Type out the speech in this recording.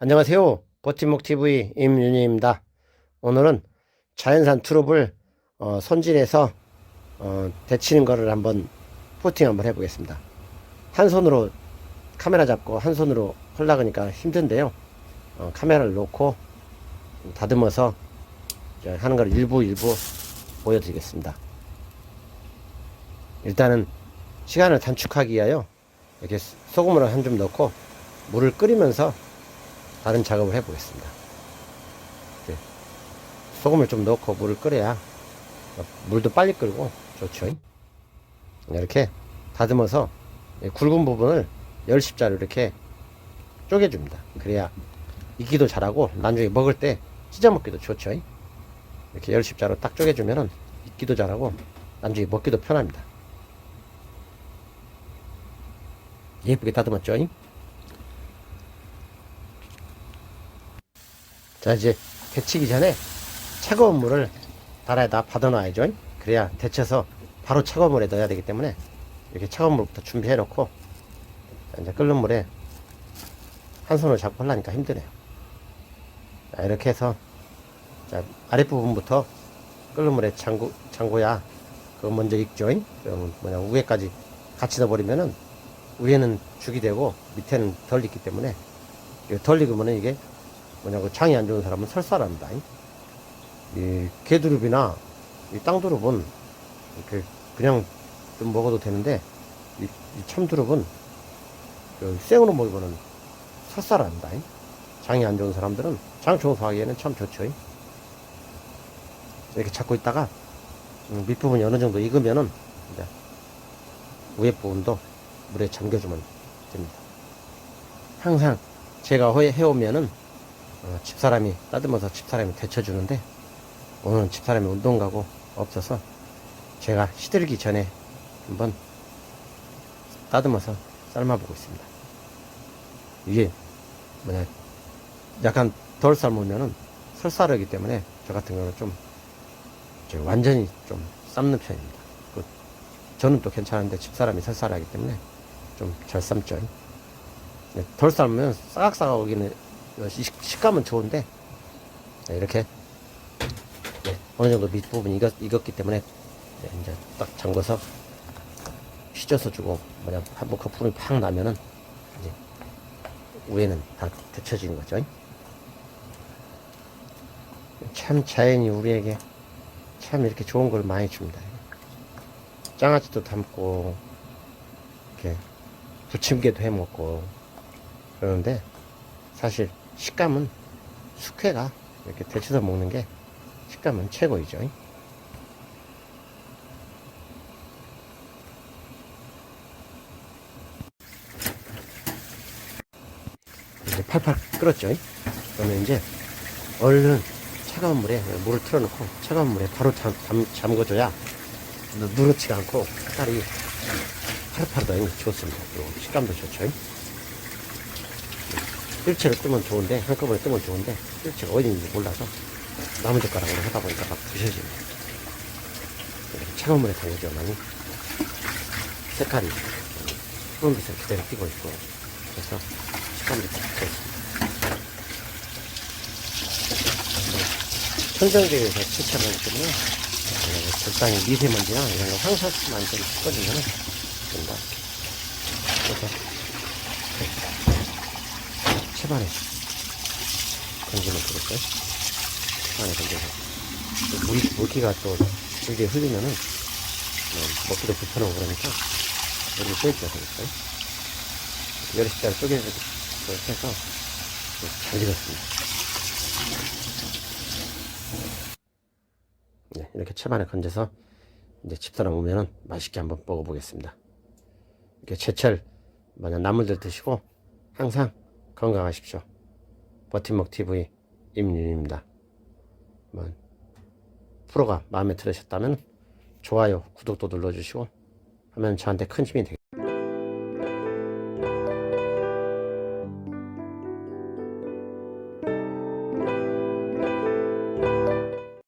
안녕하세요. 버팀목TV 임윤희입니다. 오늘은 자연산 트룹을 어, 손질해서 어, 데치는 거를 한번 포팅 한번 해보겠습니다. 한 손으로 카메라 잡고 한 손으로 헐락하니까 힘든데요. 어, 카메라를 놓고 다듬어서 하는 걸 일부 일부 보여드리겠습니다. 일단은 시간을 단축하기 위하여 이렇게 소금을 한줌 넣고 물을 끓이면서 다른 작업을 해보겠습니다. 소금을 좀 넣고 물을 끓여야 물도 빨리 끓고 좋죠. 이렇게 다듬어서 이 굵은 부분을 열십자로 이렇게 쪼개줍니다. 그래야 익기도 잘하고 나중에 먹을 때 찢어 먹기도 좋죠. 이렇게 열십자로 딱 쪼개주면은 익기도 잘하고 나중에 먹기도 편합니다. 예쁘게 다듬었죠? 자 이제 데치기 전에 차가운 물을 달아에다 받아놔야죠. 그래야 데쳐서 바로 차가운 물에 넣어야 되기 때문에 이렇게 차가운 물부터 준비해 놓고 이제 끓는 물에 한 손으로 잡고 하려니까 힘드네요. 자 이렇게 해서 자 아랫부분부터 끓는 물에 잠고, 잠고야 그거 먼저 익죠. 그러면 뭐냐 위에까지 같이 넣어버리면은 위에는 죽이 되고 밑에는 덜 익기 때문에 덜 익으면은 이게 뭐냐고 장이 안 좋은 사람은 설사랍니다. 이 개두릅이나 이 땅두릅은 이렇게 그냥 좀 먹어도 되는데 이, 이 참두릅은 그 생으로 먹으면은 설사랍니다. 장이 안 좋은 사람들은 장 조사하기에는 참 좋죠. 이렇게 잡고 있다가 음, 밑부분이 어느 정도 익으면은 이제 위에 부분도 물에 잠겨주면 됩니다. 항상 제가 해- 해오면은 어, 집사람이 따듬어서 집사람이 데쳐주는데 오늘은 집사람이 운동 가고 없어서 제가 시들기 전에 한번 따듬어서 삶아보고 있습니다. 이게 뭐냐 약간 덜 삶으면은 설사르기 때문에 저 같은 경우는 좀 완전히 좀 삶는 편입니다. 그 저는 또 괜찮은데 집사람이 설사르기 때문에 좀 잘 삶죠. 네, 덜 삶으면 싸각싸각하기는 식- 식감은 좋은데 네, 이렇게 네, 어느 정도 밑부분이 익었, 익었기 때문에 네, 이제 딱 잠궈서 휘져서 주고 뭐냐 한번 거품이 팍 나면은 이제 위에는 다 데쳐지는 거죠. 참 자연이 우리에게 참 이렇게 좋은 걸 많이 줍니다. 장아찌도 담고 이렇게 부침개도 해 먹고 그러는데 사실 식감은 숙회가 이렇게 데쳐서 먹는 게 식감은 최고이죠. 이제 팔팔 끓었죠. 그러면 이제 얼른 차가운 물에 물을 틀어놓고 차가운 물에 바로 잠, 잠, 잠궈줘야 누- 누렇지가 않고 색깔이 파릇파릇하니 좋습니다. 식감도 좋죠. 일체로 뜨면 좋은데 한꺼번에 뜨면 좋은데 일체가 있는지 몰라서 나무젓가락으로 하다 보니까 막. 이렇게 차가운 물에 담궈줘야만이 색깔이 푸른빛을 그대로 띄고 있고 그래서 식감도 좋고 천정제에서 채취하기 때문에 어, 적당히 미세먼지나 이런 거 황사만 좀 된다. 그래서 채반에 건지면 되겠어요. 채반에 건져서 또 물, 물기가 또 질게 흘리면은 어, 먹기도 불편하고 그러니까 물을 빼줘야 되겠어요. 식자를 쪼개서 해서 잘 익었습니다. 네, 이렇게 채반에 건져서 이제 집사람 오면은 맛있게 한번 먹어보겠습니다. 이렇게 제철 만약 나물들 드시고 항상 건강하십시오. 버팀목 TV 임윤입니다. 뭐, 프로가 마음에 들으셨다면 좋아요, 구독도 눌러주시고 하면 저한테 큰 힘이 되겠습니다.